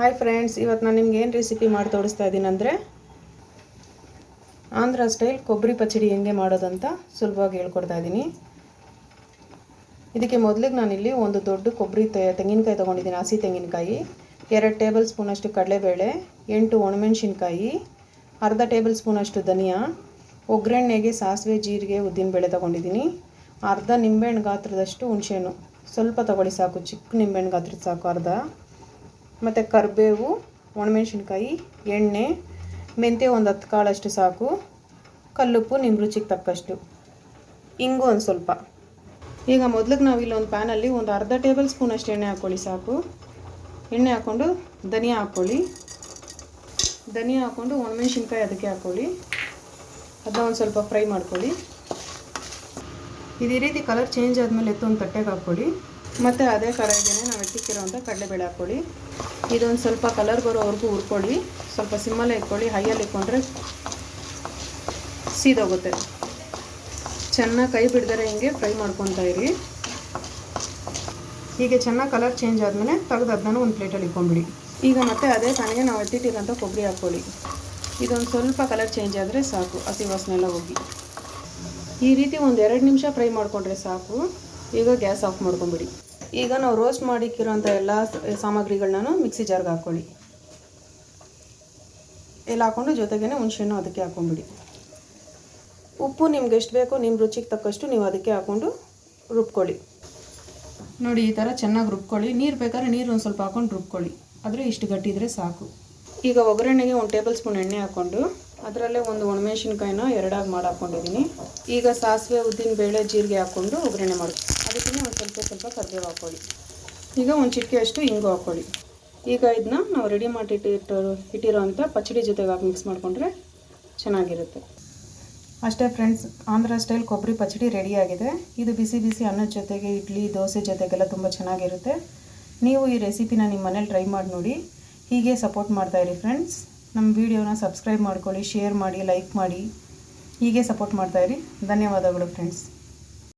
Hi friends ಇವತ್ತು ನಾನು ನಿಮ್ಗೆ ಏನು ರೆಸಿಪಿ ಮಾಡಿ ತೋರಿಸ್ತಾ ಇದ್ದೀನಿ ಅಂದರೆ ಆಂಧ್ರ ಸ್ಟೈಲ್ ಕೊಬ್ಬರಿ ಪಚಡಿ ಹೆಂಗೆ ಮಾಡೋದಂತ ಸುಲಭವಾಗಿ ಹೇಳ್ಕೊಡ್ತಾ ಇದ್ದೀನಿ ಇದಕ್ಕೆ ಮೊದಲಿಗೆ ನಾನಿಲ್ಲಿ ಒಂದು ದೊಡ್ಡ ಕೊಬ್ಬರಿ ತೆಂಗಿನಕಾಯಿ ತೊಗೊಂಡಿದ್ದೀನಿ ಹಸಿ ತೆಂಗಿನಕಾಯಿ, ಎರಡು ಟೇಬಲ್ ಸ್ಪೂನಷ್ಟು ಕಡಲೆಬೇಳೆ, ಎಂಟು ಒಣಮೆಣಸಿನ್ಕಾಯಿ, ಅರ್ಧ ಟೇಬಲ್ ಸ್ಪೂನಷ್ಟು ಧನಿಯಾ, ಒಗ್ಗರಣೆಗೆ ಸಾಸಿವೆ, ಜೀರಿಗೆ, ಉದ್ದಿನಬೇಳೆ ತೊಗೊಂಡಿದ್ದೀನಿ ಅರ್ಧ ನಿಂಬೆಹಣ್ಣು ಗಾತ್ರದಷ್ಟು ಹುಣಸೆಹಣ್ಣು. ಸ್ವಲ್ಪ ತೊಗೊಳ್ಳಿ ಸಾಕು, ಚಿಕ್ಕ ನಿಂಬೆಹಣ್ಣು ಗಾತ್ರದ ಸಾಕು, ಅರ್ಧ. ಮತ್ತು ಕರಿಬೇವು, ಒಣಮೆಣ್ಸಿನ್ಕಾಯಿ, ಎಣ್ಣೆ, ಮೆಂತ್ಯ ಒಂದು ಹತ್ತು ಕಾಳಷ್ಟು ಸಾಕು. ಕಲ್ಲುಪ್ಪು ನಿಮ್ಮ ರುಚಿಗೆ ತಕ್ಕಷ್ಟು. ಇಂಗು ಒಂದು ಸ್ವಲ್ಪ. ಈಗ ಮೊದಲಿಗೆ ನಾವು ಇಲ್ಲೊಂದು ಪ್ಯಾನಲ್ಲಿ ಒಂದು ಅರ್ಧ ಟೇಬಲ್ ಸ್ಪೂನ್ ಅಷ್ಟು ಎಣ್ಣೆ ಹಾಕ್ಕೊಳ್ಳಿ ಸಾಕು. ಎಣ್ಣೆ ಹಾಕ್ಕೊಂಡು ಧನಿಯಾ ಹಾಕ್ಕೊಳ್ಳಿ ಧನಿಯಾ ಹಾಕ್ಕೊಂಡು ಒಣಮೆಣ್ಸಿನ್ಕಾಯಿ ಅದಕ್ಕೆ ಹಾಕ್ಕೊಳ್ಳಿ ಅದನ್ನ ಒಂದು ಸ್ವಲ್ಪ ಫ್ರೈ ಮಾಡ್ಕೊಳ್ಳಿ. ಇದೇ ರೀತಿ ಕಲರ್ ಚೇಂಜ್ ಆದಮೇಲೆ ಎತ್ತೊಂದು ತಟ್ಟೆಗೆ ಹಾಕ್ಕೊಳ್ಳಿ ಮತ್ತು ಅದೇ ಕಡಾಯಿಗೆ ನಾವು ಎತ್ತಿಕ್ಕಿರೋಂಥ ಕಡಲೆಬೇಳೆ ಹಾಕ್ಕೊಳ್ಳಿ ಇದೊಂದು ಸ್ವಲ್ಪ ಕಲರ್ ಬರೋವರೆಗೂ ಹುರ್ಕೊಳ್ಳಿ, ಸ್ವಲ್ಪ ಸಿಮ್ಮಲ್ಲೇ ಇಟ್ಕೊಳ್ಳಿ, ಹೈಯಲ್ಲಿ ಇಟ್ಕೊಂಡ್ರೆ ಸೀದೋಗುತ್ತೆ. ಚೆನ್ನಾಗಿ ಕೈ ಬಿಡ್ದರೆ ಹಿಂಗೆ ಫ್ರೈ ಮಾಡ್ಕೊತಾ ಇರಿ ಹೀಗೆ ಚೆನ್ನಾಗಿ ಕಲರ್ ಚೇಂಜ್ ಆದಮೇಲೆ ತೆಗೆದು ಅದನ್ನು ಒಂದು ಪ್ಲೇಟಲ್ಲಿ ಇಟ್ಕೊಂಡ್ಬಿಡಿ. ಈಗ ಮತ್ತೆ ಅದೇ ಕಣಿಗೆ ನಾವು ಎತ್ತಿಟ್ಟಿರೋಂಥ ಕೊಬ್ಬರಿ ಹಾಕ್ಕೊಳ್ಳಿ ಇದೊಂದು ಸ್ವಲ್ಪ ಕಲರ್ ಚೇಂಜ್ ಆದರೆ ಸಾಕು, ಹಸಿ ವಾಸನೆ ಎಲ್ಲ ಹೋಗಿ. ಈ ರೀತಿ ಒಂದು ಎರಡು ನಿಮಿಷ ಫ್ರೈ ಮಾಡಿಕೊಂಡ್ರೆ ಸಾಕು. ಈಗ ಗ್ಯಾಸ್ ಆಫ್ ಮಾಡ್ಕೊಂಬಿಡಿ. ಈಗ ನಾವು ರೋಸ್ಟ್ ಮಾಡಿಕ್ಕಿರೋಂಥ ಎಲ್ಲ ಸಾಮಗ್ರಿಗಳನ್ನ ಮಿಕ್ಸಿ ಜಾರ್ಗೆ ಹಾಕ್ಕೊಳ್ಳಿ. ಎಲ್ಲ ಹಾಕ್ಕೊಂಡು ಜೊತೆಗೇ ಹುಣಸೆಹಣ್ಣು ಅದಕ್ಕೆ ಹಾಕ್ಕೊಂಬಿಡಿ. ಉಪ್ಪು ನಿಮ್ಗೆ ಎಷ್ಟು ಬೇಕೋ ನಿಮ್ಮ ರುಚಿಗೆ ತಕ್ಕಷ್ಟು ನೀವು ಅದಕ್ಕೆ ಹಾಕ್ಕೊಂಡು ರುಬ್ಕೊಳ್ಳಿ. ನೋಡಿ ಈ ಥರ ಚೆನ್ನಾಗಿ ರುಬ್ಕೊಳ್ಳಿ. ನೀರು ಬೇಕಾದ್ರೆ ನೀರು ಒಂದು ಸ್ವಲ್ಪ ಹಾಕ್ಕೊಂಡು ರುಬ್ಕೊಳ್ಳಿ. ಆದರೆ ಇಷ್ಟು ಗಟ್ಟಿದ್ರೆ ಸಾಕು. ಈಗ ಒಗ್ಗರಣೆಗೆ ಒಂದು ಟೇಬಲ್ ಸ್ಪೂನ್ ಎಣ್ಣೆ ಹಾಕ್ಕೊಂಡು ಅದರಲ್ಲೇ ಒಂದು ಒಣಮೆಣಸಿನ್ಕಾಯಿನ ಎರಡಾಗಿ ಮಾಡಿ ಹಾಕ್ಕೊಂಡಿದ್ದೀನಿ ಈಗ ಸಾಸಿವೆ ಉದ್ದಿನ ಬೇಳೆ ಜೀರಿಗೆ ಹಾಕ್ಕೊಂಡು ಒಗ್ಗರಣೆ ಮಾಡಿ. ಅದಕ್ಕೆ ಒಂದು ಸ್ವಲ್ಪ ಸ್ವಲ್ಪ ಕರಿಬೇವು ಹಾಕ್ಕೊಳ್ಳಿ. ಈಗ ಒಂದು ಚಿಟಿಕೆಯಷ್ಟು ಹಿಂಗು ಹಾಕ್ಕೊಳ್ಳಿ. ಈಗ ಇದನ್ನ ನಾವು ರೆಡಿ ಮಾಡಿ ಇಟ್ಟಿಟ್ಟು ಇಟ್ಟಿರೋ ಅಂಥ ಪಚ್ಚಡಿ ಜೊತೆಗೆ ಹಾಕಿ ಮಿಕ್ಸ್ ಮಾಡಿಕೊಂಡ್ರೆ ಚೆನ್ನಾಗಿರುತ್ತೆ. ಅಷ್ಟೇ ಫ್ರೆಂಡ್ಸ್ ಆಂಧ್ರ ಸ್ಟೈಲ್ ಕೊಬ್ಬರಿ ಪಚಡಿ ರೆಡಿಯಾಗಿದೆ ಇದು ಬಿಸಿ ಬಿಸಿ ಅನ್ನದ ಜೊತೆಗೆ ಇಡ್ಲಿ ದೋಸೆ ಜೊತೆಗೆಲ್ಲ ತುಂಬ ಚೆನ್ನಾಗಿರುತ್ತೆ. ನೀವು ಈ ರೆಸಿಪಿನ ನಿಮ್ಮ ಮನೇಲಿ ಟ್ರೈ ಮಾಡಿ ನೋಡಿ. ಹೀಗೆ ಸಪೋರ್ಟ್ ಮಾಡ್ತಾಯಿರಿ ಫ್ರೆಂಡ್ಸ್ ನಮ್ಮ ವಿಡಿಯೋನ ಸಬ್ಸ್ಕ್ರೈಬ್ ಮಾಡ್ಕೊಳ್ಳಿ ಶೇರ್ ಮಾಡಿ ಲೈಕ್ ಮಾಡಿ. ಹೀಗೆ ಸಪೋರ್ಟ್ ಮಾಡ್ತಾಯಿರಿ ಧನ್ಯವಾದಗಳು ಫ್ರೆಂಡ್ಸ್